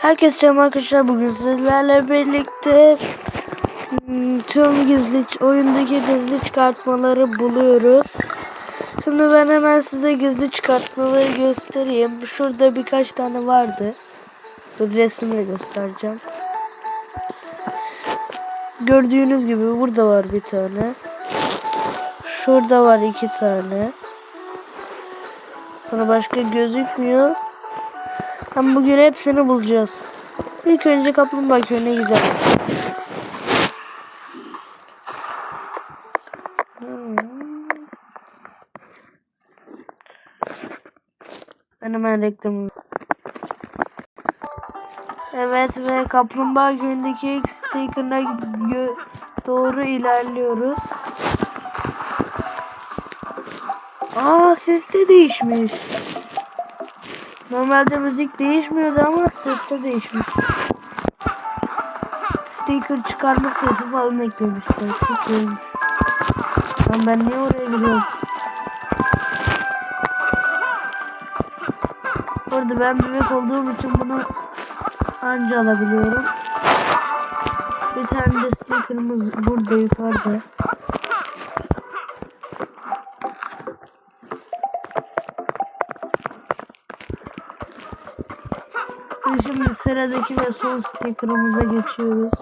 Herkese selam arkadaşlar. Bugün sizlerle birlikte hmm, tüm gizli oyundaki gizli çıkartmaları buluyoruz. Şimdi ben hemen size gizli çıkartmaları göstereyim. Şurada birkaç tane vardı. Dur resmini göstereceğim. Gördüğünüz gibi burada var bir tane. Şurada var iki tane. Sonra başka gözükmüyor. Ama bugün hepsini bulacağız. İlk önce kaplumbağa köyüne gidelim. Hmm. Ben hemen reklamı. Evet ve kaplumbağa köyündeki sticker'ına doğru ilerliyoruz. Aa ses de değişmiş. Normalde müzik değişmiyordu ama ses de değişmiş. Sticker çıkarma sesi falan eklemişler. İyiymiş. Lan ben niye oraya gidiyorum? Orada ben bebek olduğum için bunu anca alabiliyorum. Bir tane de sticker'ımız burada yukarıda. Ve Şimdi sıradaki ve son sticker'ımıza geçiyoruz.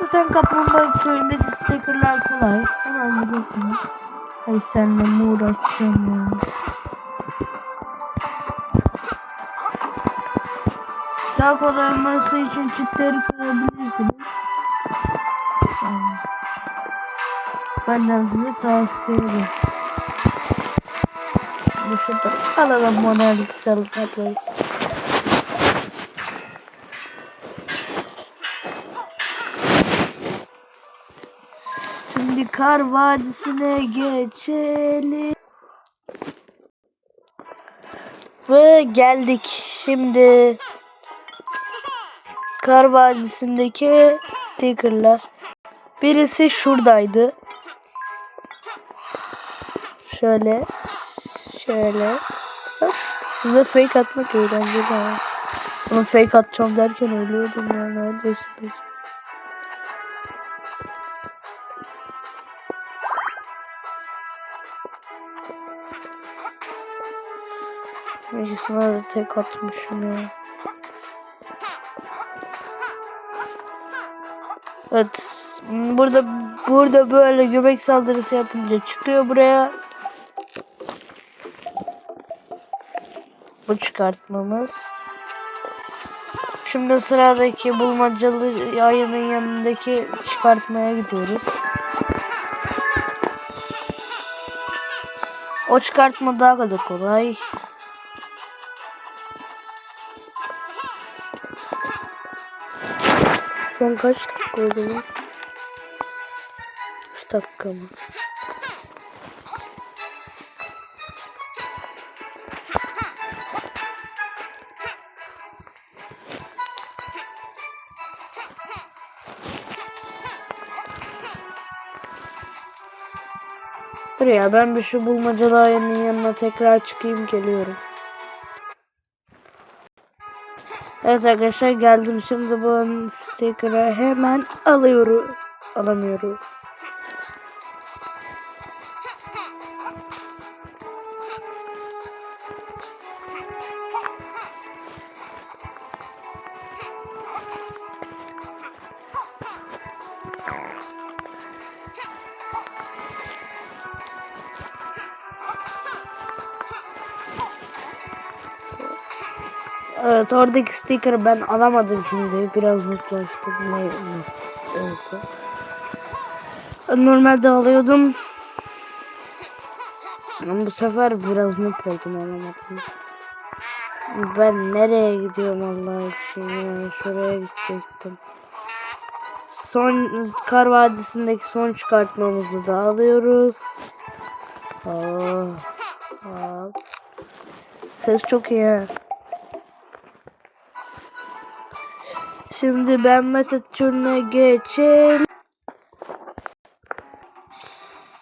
Zaten kaplumbağa köyündeki sticker'lar kolay. Hemen gidiyorsunuz. Ay senle mi uğraşacağım ya. Daha kolay olması için çitleri kırabilirsiniz. Yani. Size tavsiye ederim. Şurada alalım monelik sarı. Şimdi kar vadisine geçelim. Ve geldik şimdi. Kar vadisindeki stickerlar. Birisi şuradaydı. Şöyle. Şöyle. Hop. Size fake atmak eğlenceli ama. Ama fake atacağım derken ölüyordum ya. Neredesiniz? Neyse da tek atmışım ya. Evet. Burada burada böyle göbek saldırısı yapınca çıkıyor buraya. Bu çıkartmamız. Şimdi sıradaki bulmacalı yayının yanındaki çıkartmaya gidiyoruz. O çıkartma daha da kolay. Şu an kaç dakika oldu lan? 3 dakika mı? Dur ya ben bir şu bulmacalı ayının yanına tekrar çıkayım geliyorum. Evet arkadaşlar geldim şimdi bu sticker'ı hemen alıyorum. Alamıyorum. Evet oradaki sticker'ı ben alamadım şimdi. Biraz mutlaştım. Ne, neyse. Normalde alıyordum. Ama bu sefer biraz mutlu oldum alamadım. Ben nereye gidiyorum Allah ya. Şuraya gidecektim. Son Kar Vadisi'ndeki son çıkartmamızı da alıyoruz. Oh, oh. Ses çok iyi. Şimdi ben meta turuna geçelim.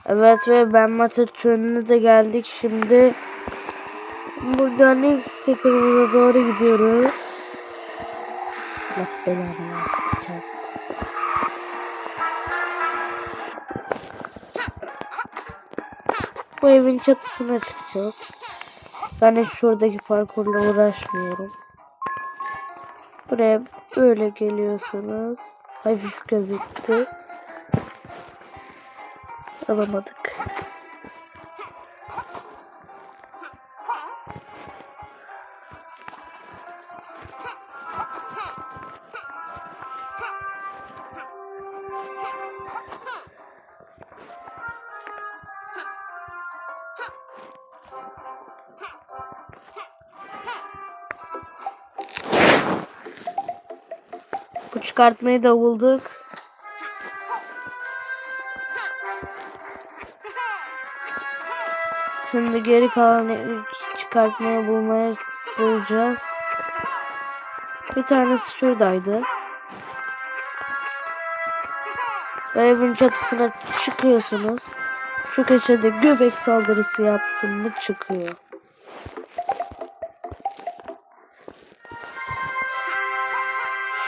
Evet ve ben mata önüne de geldik şimdi. Buradan ilk sticker'ımıza doğru gidiyoruz. Allah belanı versin. Bu evin çatısına çıkacağız. Ben hiç şuradaki parkurla uğraşmıyorum. Buraya böyle geliyorsunuz. Hafif gözüktü. Alamadık. Bu çıkartmayı da bulduk. Şimdi geri kalan çıkartmayı bulmaya bulacağız. Bir tanesi şuradaydı. Ve evin çatısına çıkıyorsunuz. Şu köşede göbek saldırısı yaptım mı çıkıyor.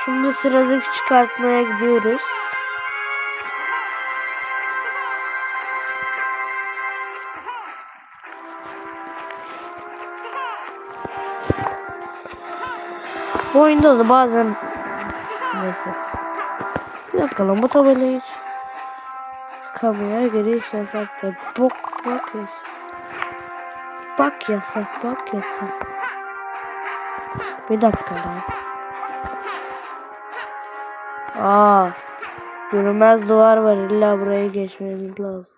Şimdi sıradaki çıkartmaya gidiyoruz. Bu oyunda da bazen neyse. Bir dakika lan bu tabelayı hiç kamuya giriş yasaktır. Bok bak yasak. Bak yasak bak yasak. Bir dakika lan. Aa, görünmez duvar var. İlla buraya geçmemiz lazım.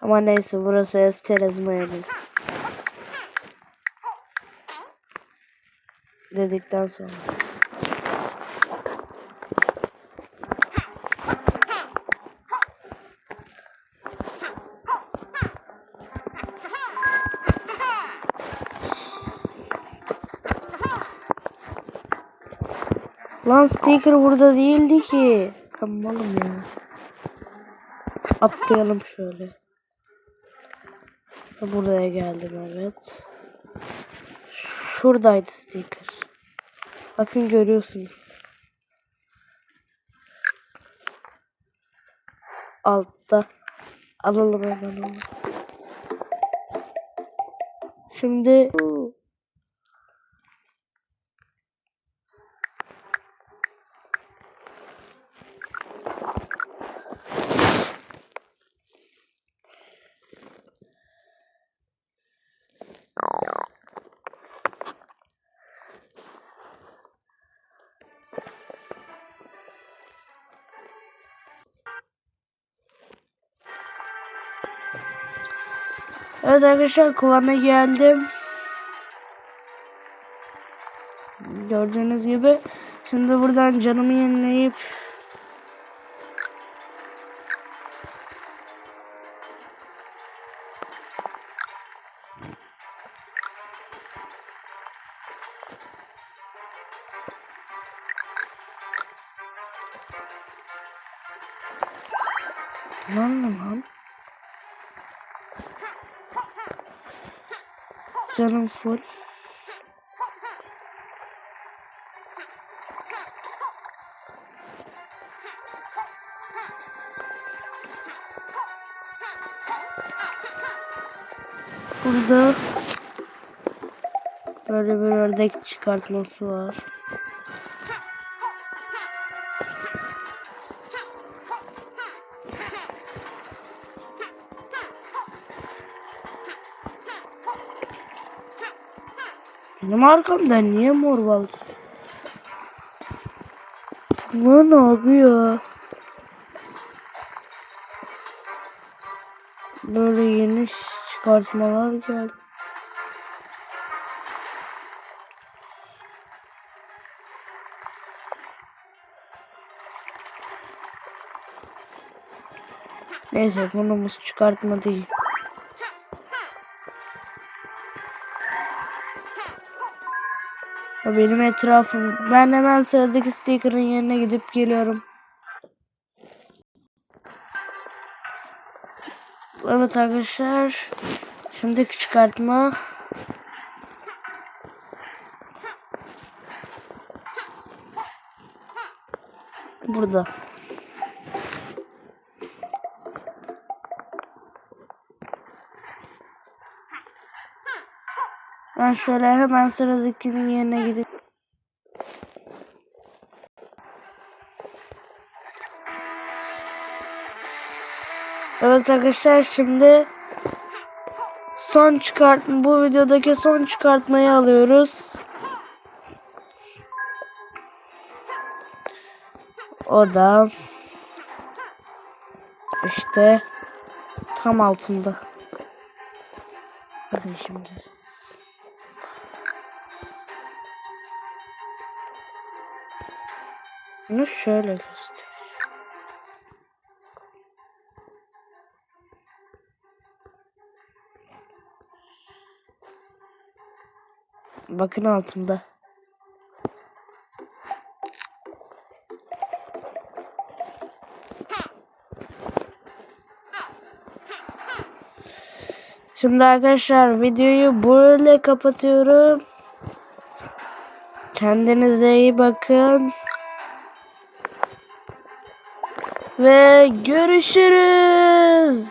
Ama neyse burası Estelez mayonez. Dedikten sonra. Lan sticker burada değildi ki. Tamam ya. Atlayalım şöyle. Buraya geldim evet. Şuradaydı sticker. Bakın görüyorsunuz. Altta. Alalım hemen onu. Şimdi Evet arkadaşlar kulağına geldim. Gördüğünüz gibi. Şimdi buradan canımı yenileyip Lan lan. Canım full. Burada böyle bir ördek çıkartması var. Benim arkamda niye mor var? Lan abi ya. Böyle yeni çıkartmalar geldi. Neyse konumuz çıkartma değil. Benim etrafım. Ben hemen sıradaki sticker'ın yerine gidip geliyorum. Evet arkadaşlar. Şimdi çıkartma. Burada. Ben şöyle hemen sıradakinin yerine gidip Evet arkadaşlar şimdi son çıkartma bu videodaki son çıkartmayı alıyoruz. O da işte tam altında. Bakın şimdi. Bunu şöyle göster. Bakın altımda. Şimdi arkadaşlar videoyu böyle kapatıyorum. Kendinize iyi bakın. Ve görüşürüz.